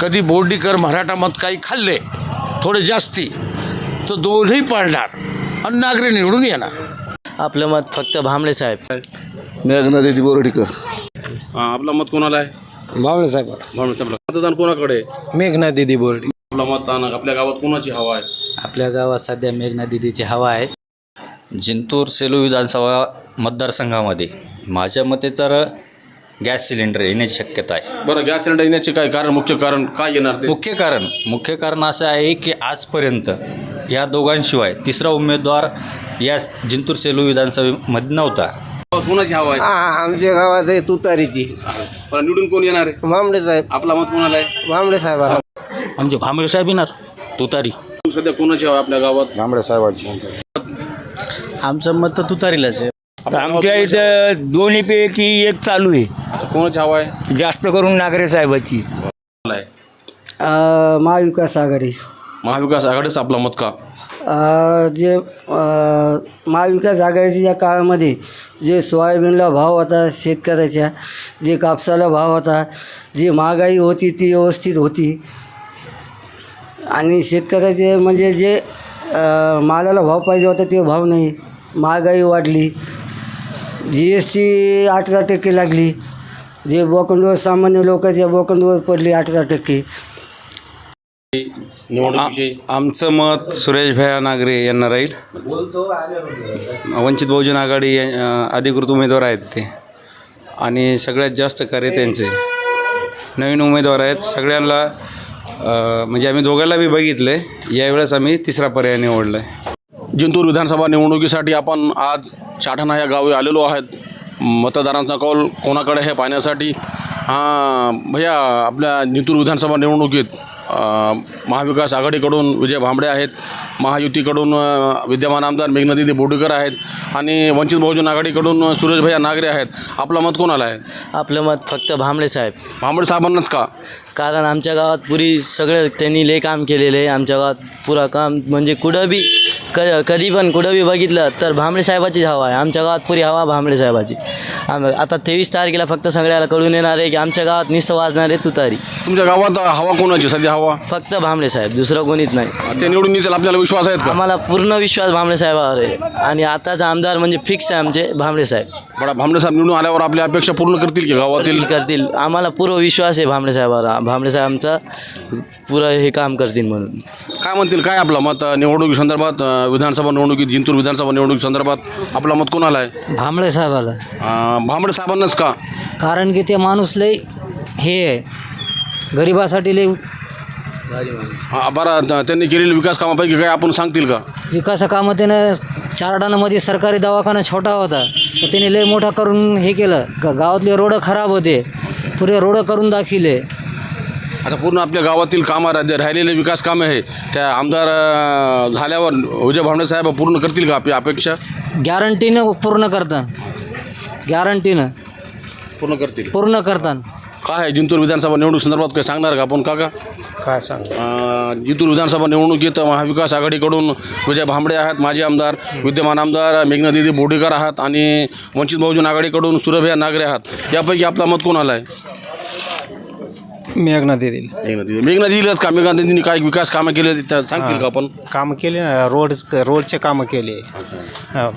कधी बोर्डीकर मराठा मत काही खाल्ले थोडे जास्ती तर दोन्ही पाळणार आणि नागरी निवडून येणार. आपलं मत फक्त भांबळे साहेब. मेघना दिदी बोर्डीकर. हा, आपलं मत कोणाला आहे? बावळे साहेब. म्हणून आपलं मतदान कोणाकडे? आहे? मेघना दिदी बोर्डी. आपलं मतदान आपल्या गावात कोणाची हवा आहे? आपल्या गावात सध्या मेघना दिदीची हवा आहे. जिंतूर सेलू विधानसभा मतदारसंघामध्ये. माझ्या मते तर गॅस सिलेंडर येण्याची शक्यता आहे. बरं गॅस सिलेंडर येण्याचे काय कारण मुख्य कारण काय येणार ते? मुख्य कारण मुख्य कारण असं आहे की आजपर्यंत या दोघांशिवाय तिसरा उमेदवार या जिंतूर सेलू विधानसभेमध्ये नव्हता. गावात कोणाची हवा आहे? आमच्या गावात आहे तुतारीची. बरं निवडून कोण येणार आहे? भांबडे साहेब. आपला मत कोणाला आहे? भांबडे साहेबाला आमचे भांबळे साहेब येणार तुतारी. सध्या कोणाची हवा आहे आपल्या गावात? भांबळे साहेबांची. आमचं मत तर तुतारीलाच आहे. आमच्या इथं दोन्हीपैकी एक चालू आहे. कोणाची हवा आहे? जास्त करून नागरे साहेबाची. कोणाला आहे? महाविकास आघाडी. महाविकास आघाडीचा आपला मत का? अ, जे अ, महाविकास आघाडीच्या काळामध्ये जे सोयाबीनला भाव होता शेतकऱ्याच्या जे कापसाला भाव होता जी महागाई होती ती व्यवस्थित होती. आणि शेतकऱ्याचे म्हणजे जे अ, मालाला भाव पाहिजे होता ते भाव नाही. महागाई वाढली. जी एस टी अठरा टक्के लागली. जे बोकंडवर सामान्य लोकांच्या बोकंडवर पडली अठरा टक्के. निवडणुकीविषयी आमचं मत सुरेश भैया नागरे यांना राहील. वंचित बहुजन आघाडी या- अं, अधिकृत उमेदवार आहेत ते. आणि सगळ्यात जास्त कार्य त्यांचे. नवीन उमेदवार आहेत. सगळ्यांना अं, म्हणजे आम्ही दोघांना बी बघितलं आहे यावेळेस आम्ही तिसरा पर्याय निवडला आहे जिंतूर विधानसभा निवडणुकीसाठी आपण आज चाठाणा या गावी आलेलो आहेत. मतदारांचा कौल कोणाकडे हे पाहण्यासाठी. हां भैया आपल्या जिंतूर विधानसभा निवडणुकीत महाविकास आघाडीकडून विजय भांबडे आहेत. महायुतीकडून विद्यमान आमदार मेघनदिदी बोडेकर आहेत आणि वंचित बहुजन आघाडीकडून सुरेश भैया नागरे आहेत. आपलं मत कोणाला आहे? आपलं मत फक्त भांबळे साहेब. भांबडे साहेबांनाच का? कारण आमच्या गावात पुरी सगळं त्यांनी लय काम केलेलं आहे. आमच्या गावात पुरा काम म्हणजे कुठं बी क कधी पण कुठं बी बघितलं तर भांबळे साहेबाचीच हवा आहे. आमच्या गावात पुरी हवा भांबळे साहेबाची. आम आता तेवीस तारखेला फक्त सगळ्याला कळून येणार आहे की आमच्या गावात नुसतं वाजणार आहे तुतारी. तुमच्या गावात हवा कोणाची? सध्या हवा? फक्त भांबळे साहेब दुसरं कोणीच नाही. ते निवडून येतील आपल्याला विश्वास आहेत का? आम्हाला पूर्ण विश्वास भांबळे साहेबावर आहे. आणि आताचा आमदार म्हणजे फिक्स आहे आमचे भांबळे साहेब. बडा भांबडे साहेब निवडून आल्यावर आपल्या अपेक्षा पूर्ण करतील की गावातील? करतील. आम्हाला पूर्ण विश्वास आहे भांबळे साहेबावर. भांबळे साहेब आमचा पुरं हे काम करतील म्हणून. काय म्हणतील? काय आपलं मत निवडणुकी संदर्भात विधानसभा निवडणुकीत जिंतूर विधानसभा निवडणुकी संदर्भात आपलं मत कोणाला आहे? भांबळे साहेबाला. अ, भांबडे साहेबांनाच का? कारण की ते माणूस लय हे आहे. गरिबासाठी लय हा, बरं त- त्यांनी केलेल्या विकास कामापैकी काय आपण सांगतील का? विकास कामं त्यानं चारडाणामध्ये सरकारी दवाखाना छोटा होता. तर त्याने लय मोठा करून हे केलं. ग गावातले रोडं खराब होते. पुरे रोडं करून दाखिले आता पूर्ण आपल्या गावातील कामं रा- जे राहिलेले विकास कामे आहे त्या आमदार झाल्यावर विजय भांबडे साहेब पूर्ण करतील का आपली अपेक्षा? गॅरंटीनं पूर्ण करतान गॅरंटीनं पूर्ण करतील. पूर्ण करतान काय आहे जिंतूर विधानसभा निवडणूक संदर्भात काय सांगणार का आपण काका? काय सांग? अ, जिंतूर विधानसभा निवडणुकीत महाविकास आघाडीकडून विजय भांबडे आहेत माजी आमदार विद्यमान आमदार मेघनादिदी बोडेकर आहात आणि वंचित बहुजन आघाडीकडून सुरभया नागरे आहात. यापैकी आपला मत कोणाला आहे? मेघना दिदी मेघनादिदी मेघनादिदीलाच का मेघनादिदींनी काय विकास कामं केले त्या सांगतील का आपण? कामं केले ना रोड रोडचे कामं केले. हा.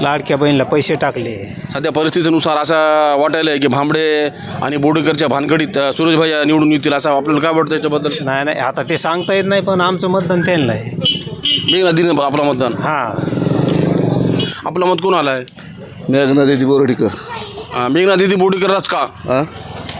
लाडक्या बहिणीला पैसे टाकले. सध्या परिस्थितीनुसार असं वाटायला आहे की भांबडे आणि बोडेकरच्या भानगडीत अ, सूरजभाई निवडून येतील असं आपल्याला काय वाटतं याच्याबद्दल? नाही नाही आता ते सांगता येत नाही पण आमचं मतदान त्यांना आहे. मेघनादिदीनं आपलं मतदान? हां. आपलं मत कोणाला आहे? मेघना दिदी बोर्डीकर. अ, मेघनादिदी बोडेकरच का? हां?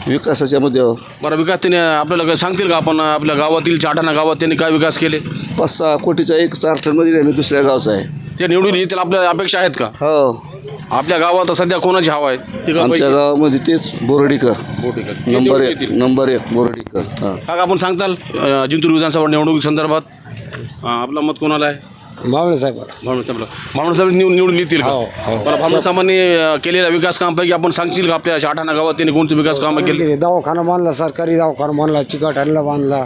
विकासाच्या मुद्द्यावर बरं विकास त्यांनी आपल्याला काय सांगतील का आपण आपल्या गावातील चाटाणा गावात त्यांनी काय विकास केले? पाच सहा कोटीचा एक चार टनमध्ये आम्ही दुसऱ्या गावचा आहे. ते निवडून येतील आपल्या अपेक्षा आहेत का? हो. आपल्या गावात सध्या कोणाची हवा आहे? आमच्या? गावामध्ये तेच बोर्डीकर. ते नंबर निवडून एक येतील. नंबर एक बोर्डीकर. हां. काका आपण सांगताल अ, जिंतूर विधानसभा निवडणुकी संदर्भात अ, आपलं मत कोणाला आहे? बावळे साहेब भावना साहेब निवडून निवडून येतील का? बरं भावना साहेबांनी अ, केलेल्या विकास कामापैकी आपण सांगशील का आपल्या चाटाणा गावात त्यांनी कोणते विकास कामं केले? दवाखाना बांधला सरकारी दवाखाना बांधला चिकटणला बांधला.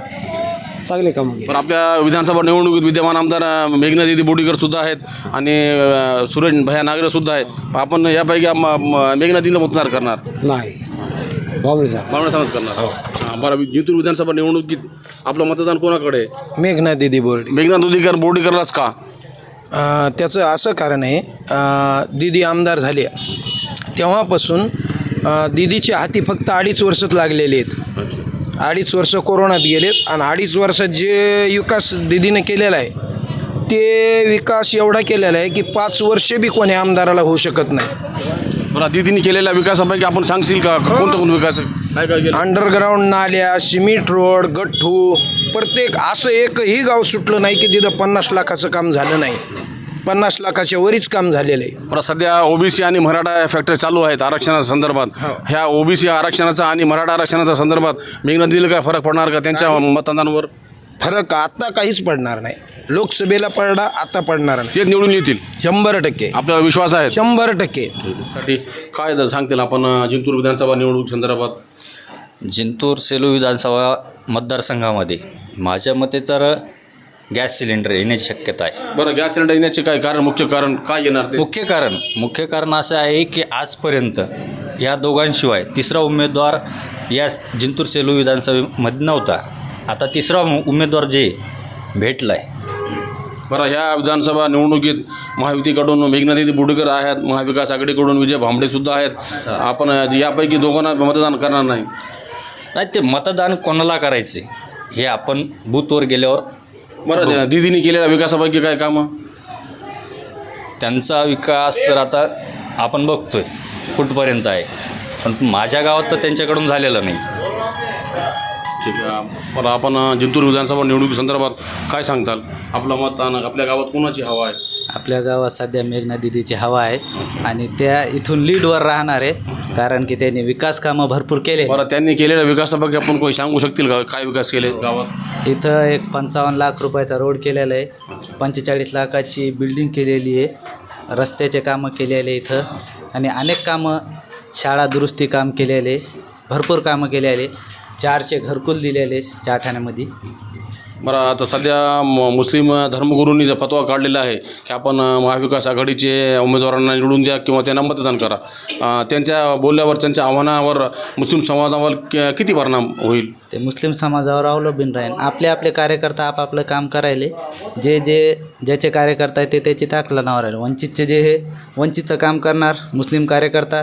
चांगले कामं केले. पण आपल्या विधानसभा निवडणुकीत विद्यमान आमदार अ, मेघनादिदी बोडीकर सुद्धा आहेत आणि अ, सुरेश भैया नागरे सुद्धा आहेत. आपण यापैकी आम- म- मेघनादिदीला मतदार करणार? नाही. बावळे साहेब. भावना साहेब करणार. हां बरं जिंतूर विधानसभा निवडणुकीत आपलं मतदान कोणाकडे? मेघना दिदी बोर्डे. मेघनाथ उदिकर बोर्डीकरलाच का? अ, त्याचं असं कारण आहे अ, दिदी आमदार झाले. तेव्हापासून अ, दिदीच्या हाती फक्त अडीच वर्षच लागलेले आहेत. अडीच वर्ष कोरोनात गेलेत आणि अडीच वर्षात जे विकास दिदीने केलेला आहे ते विकास एवढा केलेला आहे की पाच वर्षे बी कोणी आमदाराला होऊ शकत नाही. बरं दिदीने केलेल्या विकासापैकी आपण सांगशील का? कोणता कोण विकास आहे? अंडरग्राऊंड नाल्या सिमेंट रोड गठ्ठू प्रत्येक असं एकही गाव सुटलं नाही की तिथं पन्नास लाखाचं काम झालं नाही. पन्नास लाखाच्या वरीच काम झालेलं आहे. बरं सध्या ओबीसी आणि मराठा फॅक्टरी चालू आहेत आरक्षणाच्या संदर्भात. ह्या ओबीसी आरक्षणाचा आणि मराठा आरक्षणाच्या संदर्भात मेघनाथ दिलं काय फरक पडणार का त्यांच्या मतदानावर? फरक आता काहीच पडणार नाही. लोकसभेला पडला आता पडणार नाही. ते निवडून येतील. शंभर टक्के. आपल्याला विश्वास आहे. शंभर टक्के. साठी काय द- सांगतील आपण जिंतूर विधानसभा निवडणूक संदर्भात? जिंतूर सेलू विधानसभा मतदारसंघामध्ये. माझ्या मते तर गॅस सिलेंडर येण्याची शक्यता आहे. बरं गॅस सिलेंडर येण्याचे काय कारण मुख्य कारण काय येणार ते? मुख्य कारण मुख्य कारण असं आहे की आजपर्यंत या दोघांशिवाय तिसरा उमेदवार या जिंतूर सेलू विधानसभेमध्ये नव्हता. आता तिसरा उम- उमेदवार जे भेटला आहे बरं ह्या विधानसभा निवडणुकीत महायुतीकडून मेघनादिदी बुडकर आहेत महाविकास आघाडीकडून विजय भांबडे सुद्धा आहेत आपण यापैकी दोघांना मतदान करणार नाही. नाही ते मतदान कोणाला करायचे? हे आपण बूथवर गेल्यावर बरं दिदीने केलेल्या विकासापैकी काय कामं? त्यांचा विकास तर आता आपण बघतोय कुठपर्यंत आहे. पण माझ्या गावात तर त्यांच्याकडून झालेला नाही. ठीक आहे. बरं आपण जिंतूर विधानसभा निवडणुकी संदर्भात काय सांगताल? आपलं मत आणि आपल्या गावात कोणाची हवा आहे? आपल्या गावात सध्या मेघना दिदीची हवा आहे आणि त्या इथून लीडवर राहणार आहे कारण की त्यांनी विकास कामं भरपूर केले. बरं त्यांनी केलेल्या विकासापैकी आपण कोणी सांगू शकतील का? काय विकास केले गावात? इथं एक पंचावन्न लाख रुपयाचा रोड केलेला आहे. पंचेचाळीस लाखाची बिल्डिंग केलेली आहे. रस्त्याचे कामं केलेले इथं. आणि अनेक कामं शाळा दुरुस्ती काम केलेले भरपूर कामं केलेले चारशे घरकुल दिलेले चारठाण्यामध्ये बरं आता सध्या म मुस्लिम धर्मगुरूंनी जो फतवा काढलेला आहे की आपण महाविकास आघाडीचे उमेदवारांना निवडून द्या किंवा त्यांना मतदान करा अं, त्यांच्या बोलल्यावर त्यांच्या आव्हानावर मुस्लिम समाजावर कि- किती परिणाम होईल? ते मुस्लिम समाजावर अवलंबून राहील. आपले आपले कार्यकर्ता आपापलं काम करायले. जे जे ज्याचे कार्यकर्ता आहे ते त्याची ताकलानावर राहील वंचितचे जे हे वंचितचं काम करणार मुस्लिम कार्यकर्ता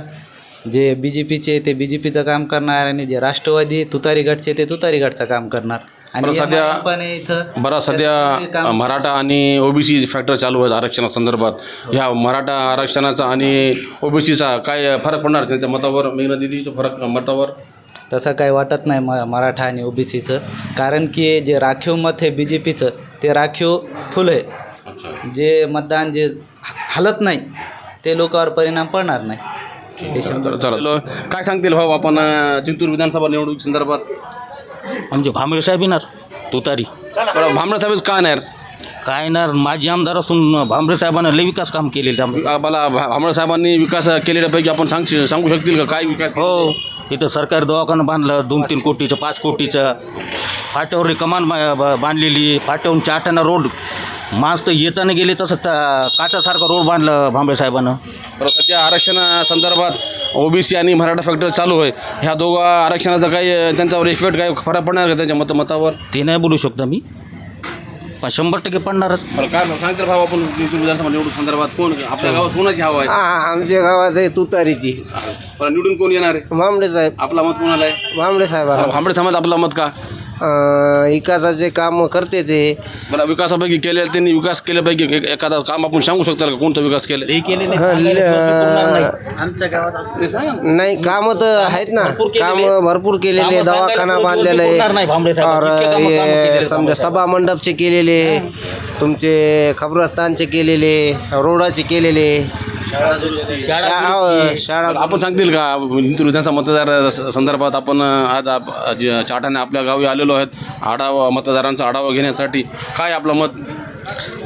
जे बी जे पीचे ते बी जे पीचं काम करणार आणि जे राष्ट्रवादी तुतारी गटचे ते तुतारी गटचं काम करणार. बरं, आणि सध्या- बरं सध्या मराठा आणि ओबीसी फॅक्टर चालू आहेत आरक्षणासंदर्भात. ह्या मराठा आरक्षणाचा आणि ओबीसीचा काय फरक पडणार त्यांच्या मतावर? मेघना दिदीच्या फरक मतावर? तसं काही वाटत नाही म मराठा आणि ओबीसीचं. कारण की जे राखीव मत आहे बी जे पीचं ते राखीव फुल आहे. जे मतदान जे हलत नाही ते लोकांवर परिणाम पडणार नाही. चला. काय सांगतील भाऊ आपण अं, जिंतूर विधानसभा निवडणूक संदर्भात? आमचे भांबळे साहेब येणार तुतारी. बरं भामरा साहेबच का नाही काय येणार? माजी आमदार असून भांबळे साहेबांना लय विकास काम केलेले मला भामरा साहेबांनी विकास केलेल्यापैकी आपण सांग सांगू शकतील का? काय विकास? हो इथं सरकारी दवाखाना बांधलं दोन तीन कोटीचं पाच कोटीचं. फाट्यावर कमान बा- बा- बांधलेली फाट्यावरून चाटाना रोड माणसं तर येताना गेले तसं त्या काचासारखा रोड बांधलं भांबळे साहेबानं. बरं सध्या आरक्षणासंदर्भात ओबीसी आणि मराठा फॅक्टर चालू आहे. ह्या दोघं आरक्षणाचा काही अं, त्यांच्यावर इफेक्ट काय फरक पडणार का त्यांच्या मत मतावर? ते नाही बोलू शकतो मी पण शंभर टक्के पडणारच. बरं काय सांगतील भाऊ आपण विधानसभा निवडणूक संदर्भात कोण? आपल्या गावात कोणाची हवा आहे? आमच्या गावात आहे तुतारीची. बरं निवडून कोण येणार आहे? भांबडे साहेब. आपला मत कोणाला आहे? भांबडे साहेबाला. भांबडे समाज आपला मत का? विकासाचे काम करते ते. बरं विकासापैकी केले त्यांनी विकास केल्यापैकी एक- एखादा काम आपण सांगू शकता का? कोणतं विकास केलं? नाही. काम तर आहेत ना. काम भरपूर केलेले दवाखाना बांधलेला. आहे और हे समजा सभा मंडपचे केलेले तुमचे खबरस्तानचे केलेले रोडाचे केलेले. शाळा शाळा आपण सांगतील का हिंदू विधानसभा मतदार संदर्भात आपण आज आप- चाटाने आपल्या गावी आलेलो आहेत. आढावा मतदारांचा आढावा घेण्यासाठी काय आपलं मत?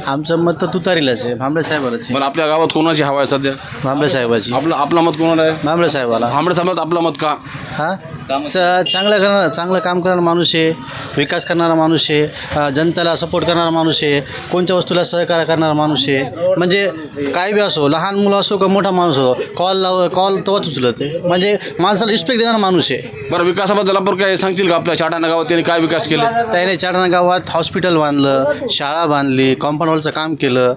आमचं मत तर तुतारीलाच आहे भांबळे साहेबालाच बरं आपल्या गावात कोणाची हवा आहे सध्या? भांबळे साहेबाची. आपलं आपलं मत कोणाला आहे? भांबळे साहेबाला. भांबडे समाजात आपलं मत का? हा? च- चांगलं करणार चांगलं काम करणारा माणूस आहे विकास करणारा माणूस आहे जनतेला सपोर्ट करणारा माणूस आहे कोणत्या वस्तूला सहकार्य करणारा माणूस आहे. म्हणजे काय बी असो लहान मुलं असो का मोठा माणूस असो कॉल लाव कॉल तेव्हाच उचलत आहे. म्हणजे माणसाला रिस्पेक्ट देणारा माणूस आहे. बरं विकासाबद्दल आपण काय सांगतील का आपल्या चाटाणा गावात त्यांनी काय विकास केले? त्याने चारणा गावात हॉस्पिटल बांधलं शाळा बांधली कॉम्पाऊंड वॉलचं काम केलं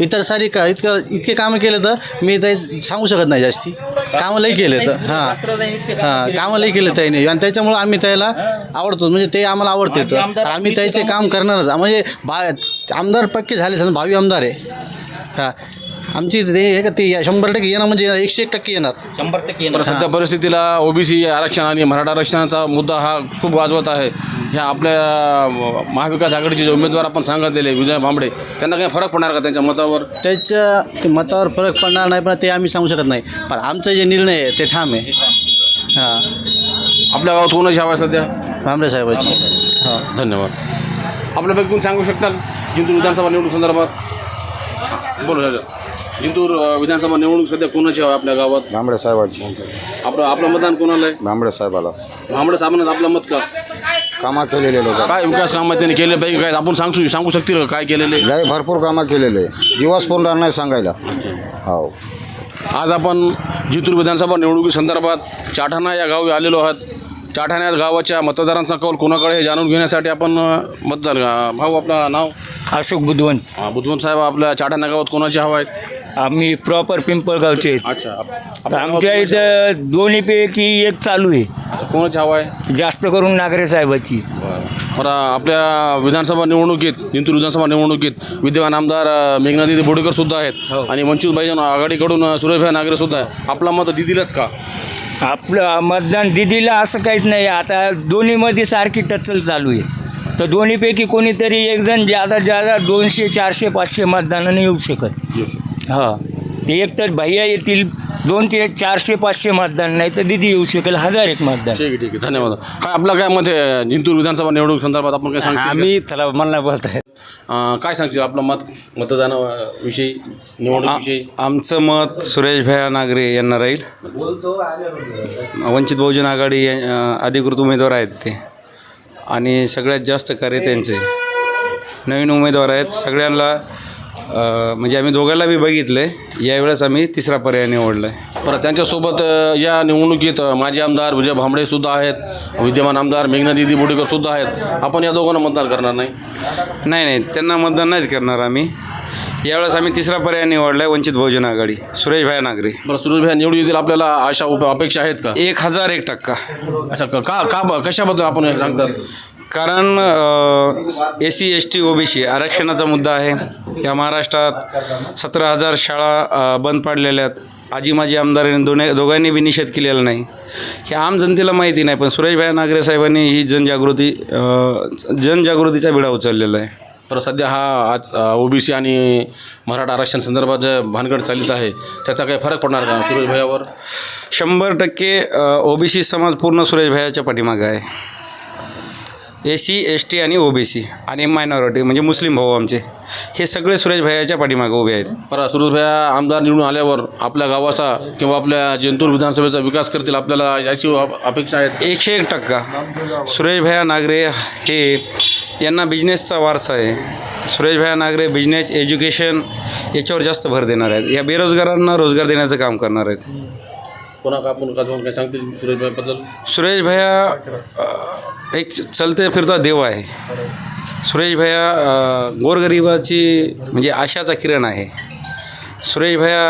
इतर सारी का इतकं इतके कामं केलं तर मी ते सांगू शकत नाही जास्ती. कामं लई केले तर हां. हां कामं लई केलं त्याने आणि त्याच्यामुळं आम्ही त्याला आवडतो. म्हणजे ते आम्हाला आवडते तर. आम्ही त्याचे काम करणारच. म्हणजे बा आमदार पक्के झाले भावी आमदार आहे. हां. आमची ते हे का ते शंभर टक्के येणार म्हणजे एकशे एक टक्के येणार. शंभर टक्के बरं सध्या परिस्थितीला ओबीसी आरक्षण आणि मराठा आरक्षणाचा मुद्दा हा खूप गाजवत आहे. ह्या आपल्या महाविकास आघाडीचे जे उमेदवार आपण सांगितलेले विजय भांबडे त्यांना काही फरक पडणार का त्यांच्या मतावर? त्याच्या ते मतावर फरक पडणार नाही पण ते आम्ही सांगू शकत नाही. पण आमचा जे निर्णय आहे ते ठाम आहे. हां. आपल्या गावात कोणाची हवा आहे सध्या? भांबरे साहेबाची. हां धन्यवाद. आपल्यापैकी कोण सांगू शकताल? जिंतूर विधानसभा निवडणूक संदर्भात. बोला जिंतूर अ, विधानसभा निवडणूक सध्या कोणाची हवा आहे आपल्या गावात? भांबडे साहेबाची आपलं आपलं मतदान कोणाला आहे? भांबडे साहेबाला. भांबडे साहेबांना आपलं मत का? कामं केलेले लोक. काय विकास कामं त्यांनी केले पाहिजे काय? आपण सांगू सांगू शकतील का काय केलेले? लय भरपूर कामं केलेले. दिवस पूर्ण नाही सांगायला. हो. आज आपण जिंतूर विधानसभा निवडणुकीसंदर्भात चाठाणा या गावी आलेलो आहात. चाठाणा या गावाच्या मतदारांचा कौल कोणाकडे हे जाणून घेण्यासाठी आपण अ, मतदार अ, भाऊ आपलं नाव? अशोक बुधवंत. अ, बुधवंत साहेब आपल्या चाठाणा गावात कोणाची हवा आहेत आम्ही प्रॉपर पिंपळगावचे आहेत. अच्छा तर आमच्या इथं दोन्हीपैकी एक चालू आहे. कोणाची हवा आहे? जास्त करून नागरे साहेबाची. बरं. आपल्या विधानसभा निवडणुकीत जिंतूर विधानसभा निवडणुकीत विद्यमान आमदार अ, मेघनादिदी बोडेकर सुद्धा आहेत. आणि वंचित भाईजन आघाडीकडून अ, सुरेशभाई नागरे सुद्धा आहे आपला मत दिदीलाच का? आपलं मतदान दिदीला असं काहीच नाही. आता दोन्हीमध्ये सारखी टचल चालू आहे. तर दोन्हीपैकी कोणीतरी एक जण ज्यादा ज्यादा दोनशे चारशे पाचशे मतदानाने येऊ शकत. हां. ते एक तर भैया येतील दोन ते चारशे पाचशे मतदान नाही तर दिदी येऊ शकेल हजार एक मतदान. ठीक आहे ठीक आहे. धन्यवाद. काय आपलं काय मत आहे जिंतूर विधानसभा निवडणूक संदर्भात आपण काय सांगतो आम्ही त्याला मला नाही बोलताय काय सांगशील आपलं मत मतदानाविषयी निवडणुकीविषयी? आमचं मत सुरेश भैया नागरे यांना राहील. वंचित बहुजन आघाडी अं, अधिकृत उमेदवार आहेत ते. आणि सगळ्यात जास्त कार्य त्यांचे नवीन उमेदवार आहेत. सगळ्यांना म्हणजे आम्ही दोघांना बी बघितलं आहे यावेळेस आम्ही तिसरा पर्याय निवडला आहे बरं त्यांच्यासोबत या निवडणुकीत माजी आमदार विजय भांबळे सुद्धा आहेत. विद्यमान आमदार मेघनादिदी बोडेकर सुद्धा आहेत. आपण या दोघांना मतदान करणार नाही? नाही नाही त्यांना मतदान नाहीच करणार आम्ही. यावेळेस आम्ही तिसरा पर्याय निवडला आहे वंचित बहुजन आघाडी. सुरेश भैया नागरे. बरं सुरेशभाई निवडून येतील आपल्याला आशा उप अपेक्षा आहेत का? एक हजार एक टक्का. अच्छा क- का का कशाबद्दल आपण हे सांगतात? कारण A C S T O B C आरक्षणाचा मुद्दा आहे. या महाराष्ट्रात सतरा हजार शाळा बंद पाडलेल्या आहेत. आजी माजी आमदारांनी दोन्ही दोघांनी बी निषेध केलेला नाही. हे आम जनतेला माहिती नाही पण सुरेशभाई नागरे साहेबांनी ही जनजागृती जनजागृतीचा विडा उचललेला आहे. तर सध्या हा आज ओबीसी आणि मराठा आरक्षण संदर्भात जे भानगड चालित आहे त्याचा काही फरक पडणार का सुरेशभाईवर शंभर टक्के ओ बी सी समाज पूर्ण सुरेश भैयाच्या पाठीमागं आहे. ए सी एस टी आणि ओ बी सी आणि मायनॉरिटी म्हणजे मुस्लिम भाऊ आमचे. हे सगळे सुरेश भैयाच्या पाठीमागं उभे आहेत. बरं सुरेशभाई आमदार निवडून आल्यावर आपल्या गावाचा किंवा आपल्या जिंतूर विधानसभेचा विकास करतील आपल्याला याची अप- अपेक्षा आहेत? एकशे एक टक्का. सुरेश भैया नागरे हे यांना बिझनेसचा वारसा आहे. सुरेश भैया नागरे बिझनेस एज्युकेशन याच्यावर जास्त भर देणार आहेत. या बेरोजगारांना रोजगार देण्याचं काम करणार आहेत. कोणा का आपण का जाऊन काय सांगतील सुरेशभाईबद्दल सुरेश भैया एक चलते फिरता देव आहे. सुरेश भैया गोरगरिबाची म्हणजे आशाचा किरण आहे. सुरेश भैया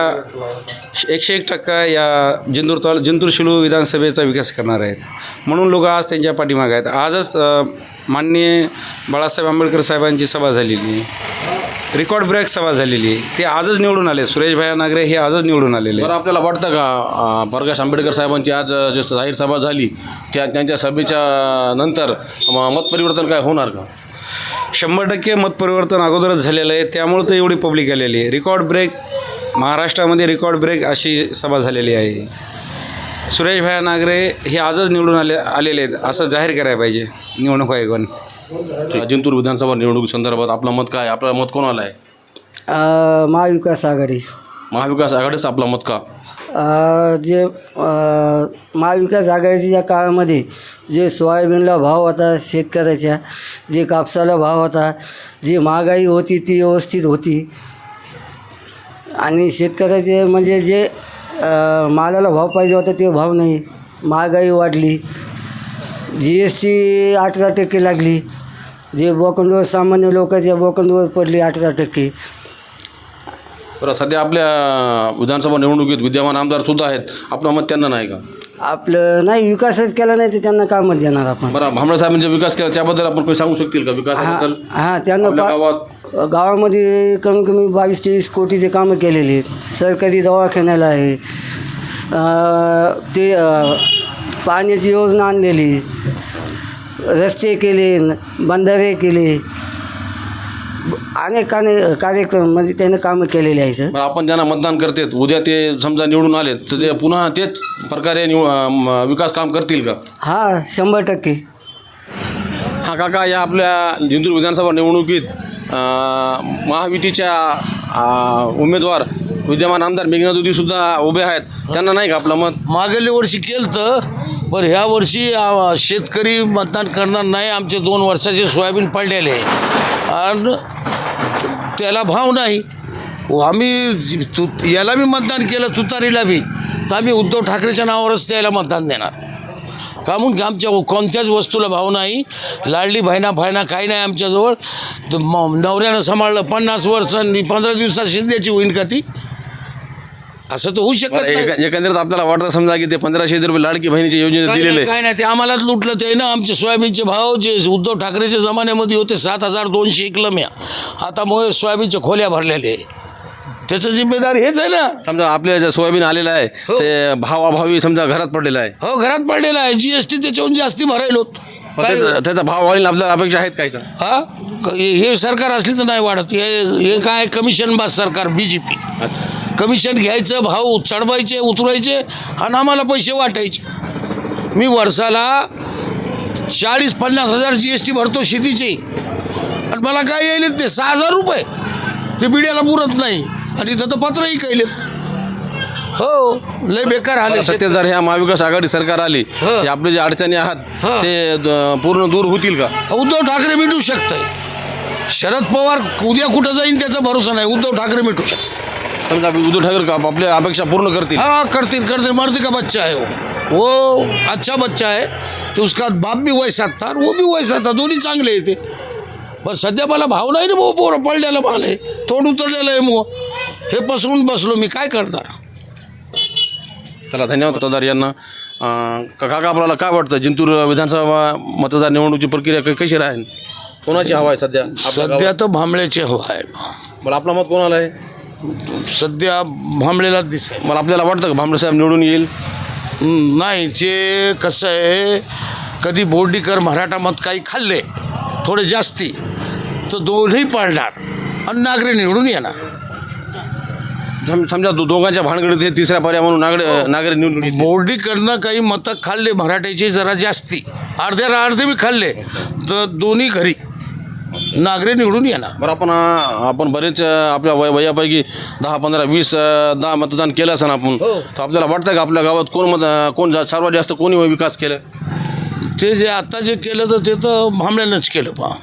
एकशे एक टक्का या जिंतूर ताल जिंतूर शिलू विधानसभेचा विकास करणार आहेत. म्हणून लोक आज त्यांच्या पाठीमागे आहेत. आजच माननीय बाळासाहेब आंबेडकर साहेबांची सभा झालेली आहे. रेकॉर्ड ब्रेक सभा झालेली आहे. ते आजच निवडून आले. सुरेश भैया नागरे हे आजच निवडून आलेले बरं आपल्याला वाटतं का प्रकाश आंबेडकर साहेबांची आज अं, जे जाहीर सभा झाली त्या त्यांच्या सभेच्या नंतर मतपरिवर्तन मत परिवर्तन काय होणार का? शंभर टक्के मतपरिवर्तन अगोदरच झालेलं आहे. त्यामुळे तर एवढी पब्लिक आलेली आहे. रेकॉर्ड ब्रेक महाराष्ट्रामध्ये रेकॉर्ड ब्रेक अशी सभा झालेली आहे. सुरेश भाया नागरे हे आजच निवडून आले आलेले आहेत. असं जाहीर करायला पाहिजे. निवडणूक आयोगाने. जिंतूर विधानसभा निवडणूक संदर्भात आपलं मत काय? आपलं मत कोणाला आहे? महाविकास आघाडी. महाविकास आघाडीचं आपलं मत का? जे महाविकास आघाडीच्या काळामध्ये जे सोयाबीनला भाव होता शेतकऱ्याच्या जे कापसाला भाव होता जी महागाई होती ती व्यवस्थित होती. आणि शेतकऱ्याचे म्हणजे जे मालाला भाव पाहिजे होता ते भाव नाही. महागाई वाढली. जी एस टी अठरा टक्के लागली. जे बोकंडवर सामान्य लोकांच्या बोकंडवर पडली अठरा टक्के. बरं सध्या आपल्या विधानसभा निवडणुकीत विद्यमान आमदार सुद्धा आहेत. आपलं मत त्यांना नाही का? आपलं नाही विकासच केला नाही तर त्यांना काय मत देणार आपण? बरं भांबळे साहेबांचे विकास केला त्याबद्दल आपण काही सांगू शकतील का विकासाबद्दल? हां त्यांना आपल्या गावात? गावामध्ये कमीत कमी बावीस तेवीस कोटीचे कामं केलेली आहेत. सरकारी दवाखान्याला आहे. अं, ते अं, पाण्याची योजना आणलेली. रस्ते केले बंधारे केले. अनेक अनेक कार्यक्रम म्हणजे त्यानं कामं केलेली आहेत. आपण ज्यांना मतदान करतात उद्या ते समजा निवडून आले तर ते पुन्हा तेच प्रकारे निव विकास काम करतील का? हां शंभर टक्के. हा काका या आपल्या जिंतूर विधानसभा निवडणुकीत महायुतीच्या उमेदवार विद्यमान आमदार मेघना सुद्धा उभे आहेत. त्यांना नाही का आपलं मत? मागल्या वर्षी केलं तर पण ह्या वर्षी आ, शेतकरी मतदान करणार नाही. आमचे दोन वर्षाचे सोयाबीन पडलेले आणि त्याला भाव नाही. व आम्ही तु याला बी मतदान केलं तुतारीला बी. तर आम्ही उद्धव ठाकरेच्या नावावरच त्याला मतदान देणार. का म्हणून की आमच्या कोणत्याच वस्तूला भाव नाही. लाडली भायना फायना काही नाही आमच्याजवळ. तर म नवऱ्यानं सांभाळलं पन्नास वर्ष पंधरा दिवसात शिंद्याची होईन का ती? असं तर होऊ शकत नाही. एका- एकंदरीत आपल्याला वाटतं समजा की ते पंधराशे रुपये लाडकी बहिणीच्या योजनेत दिलेले नाही, काय नाही ते आम्हालाच लुटलं ते ना आमचे सोयाबीनचे भाव जे उद्धव ठाकरेच्या जमान्यामध्ये होते सात हजार दोनशे एकलम्या. आता मग सोयाबीनच्या खोल्या भरलेले त्याचं जिम्मेदार हेच आहे ना. समजा आपल्या जे सोयाबीन आलेलं आहे ते भावाभावी समजा घरात पडलेलं आहे. हो घरात पडलेला आहे. जी एस टी त्याच्याहून जास्ती भरायलो मग त्याचा त्याचा भाव वाढील आपल्याला अपेक्षा आहेत काय का हा? क- हे सरकार असली तर नाही वाढत. हे हे काय? कमिशन बाज सरकार बी जे पी अच्छा. कमिशन घ्यायचं भाव चढवायचे उतरायचे आणि आम्हाला पैसे वाटायचे. मी वर्षाला चाळीस पन्नास हजार जी एस टी भरतो शेतीची. आणि मला काय यायलेत ते सहा हजार रुपये. ते बिड्याला पुरत नाही. आणि इथं तर पत्रही कैलेत. हो लय बेकार आले सत्य जर ह्या महाविकास आघाडी सरकार आली हं. आपले जे अडचणी आहात. ते द- पूर्ण दूर होतील का? उद्धव ठाकरे मिटू शकतंय. शरद पवार उद्या कुठं जाईन त्याचा भरोसा नाही. उद्धव ठाकरे मिटू शकतो समजा उद्धव ठाकरे का आपल्या अपेक्षा पूर्ण करतील? हाँ करतील करतील. मर्द का बच्चा है? वो वो अच्छा बच्चा है तो उसका बाप भी वैसा था और वो भी वैसा था. दोन्ही चांगले आहे ते. पण सध्या मला भाव नाही ना भाऊ पोरं पडलेला माल आहे. तोंड उतरलेलं आहे मग हे पसरून बसलो मी. काय करणार? चला धन्यवाद मतदार यांना. अं, का- काका आपल्याला काय वाटतं? जिंतूर विधानसभा मतदार निवडणुकीची प्रक्रिया क- कशी राहील? कोणाची हवा आहे सध्या? आपल्या सध्या गावात? तर भांबळ्याचे हवा आहे. बरं आपला मत कोणाला आहे? सध्या भांबळेलाच दिसाय मला आपल्याला वाटतं का भांबळे साहेब निवडून येईल? नाही जे कसं आहे कधी बोर्डीकर मराठा मत काही खाल्ले थोडे जास्ती तर दोन्ही पाळणार आणि नागरी निवडून येणार. सम- समजा दो- दोघांच्या भानगडीत हे तिसऱ्या पर्याय म्हणून नागरे नागरिक निवडून. बोर्डीकडनं काही मतं खाल्ले मराठ्याचे जरा जास्ती अर्ध्याला अर्धे बी खाल्ले तर दोन्ही घरी. नागरे निवडून येणार. बरं आपण आपण बरेच आपल्या वय वयापैकी दहा पंधरा वीस दहा मतदान केलं असं आपण. तर आपल्याला वाटतं का आपल्या गावात कोण मत कोण जा सर्वात जास्त कोणी विकास केलं? ते जे आता जे केलं तर ते तर भांबल्यानंच केलं पहा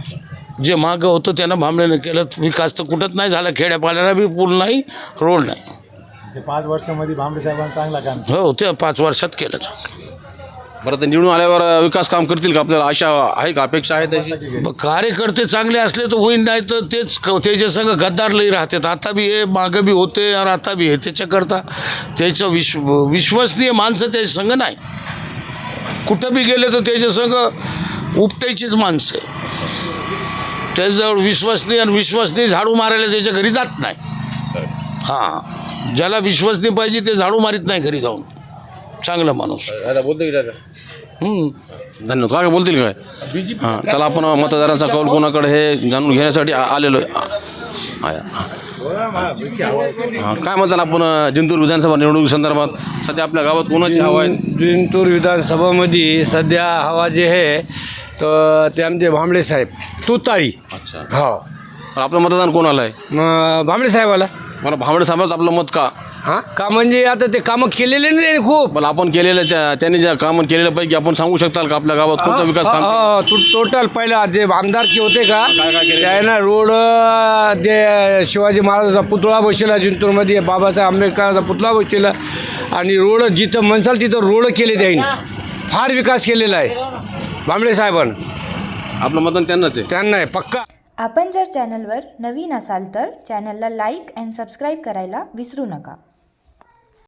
जे मागं होतं त्यानं भांबल्यानं केलं. विकास तर कुठंच नाही झाला. खेड्यापाड्याला बी पूल नाही रोड नाही. ते पाच वर्षामध्ये भांबरे साहेबांनी चांगला काम हो ते पाच वर्षात केलं चांगलं. बरं ते निवडून आल्यावर विकास काम करतील का आपल्याला? आशा आहे का? अपेक्षा आहे त्याची? ब- कार्यकर्ते चांगले असले तर होईन नाही तर तेच क- त्याच्या संग गद्दार लई राहतात. आता बी हे मागं बी होते आणि आता बी हे त्याच्याकरता त्याचं विश्व विश्वसनीय माणसं त्याच्या संग नाही. कुठं बी गेले तर त्याच्या संग उपटायचीच माणसं त्याच्याजवळ विश्वसनीय आणि विश्वसनीय झाडू मारायला त्याच्या घरी जात नाही. हां ज्याला विश्वसनीय पाहिजे ते झाडू मारीत नाही घरी जाऊन. चांगला माणूस. आता बोलतो की दादा? हम्म. धन्यवाद. काय बोलतील काय? हां त्याला आपण मतदारांचा कौल कोणाकडे हे जाणून घेण्यासाठी आ- आलेलो आहे. हां काय म्हणताल आपण जिंतूर विधानसभा निवडणुकी संदर्भात? सध्या आपल्या गावात कोणाची हवा आहे? जिंतूर विधानसभामध्ये सध्या हवा जे आहे तर ते आमचे भांबळे साहेब. तुताळी अच्छा. हो. आपलं मतदान कोणाला आहे? भांबळे साहेबाला. मला भांबळे साहेबच आपलं मत का? हां? का म्हणजे आता ते कामं केलेले नाही त्यांनी खूप. पण आपण केलेल्या त्या- त्यांनी ज्या कामं केलेल्यापैकी आपण सांगू शकताल का आपल्या गावात कोणता विकास काम? टोटल पहिला जे आमदारकी होते का? काय काय केलं? त्यानं रोड अं, जे शिवाजी महाराजाचा पुतळा बसलेला जिंतूरमध्ये बाबासाहेब आंबेडकरांचा पुतळा बसलेला आणि रोड जिथं म्हणसाल तिथं रोड केले त्यांनी. फार विकास केलेला आहे. भांबळे साहेबांनी. आपलं मतदान त्यांनाच आहे. त्यांना आहे पक्का. आपण जर चॅनलवर नवीन असाल तर चॅनलला लाईक अँड सबस्क्राईब करायला विसरू नका.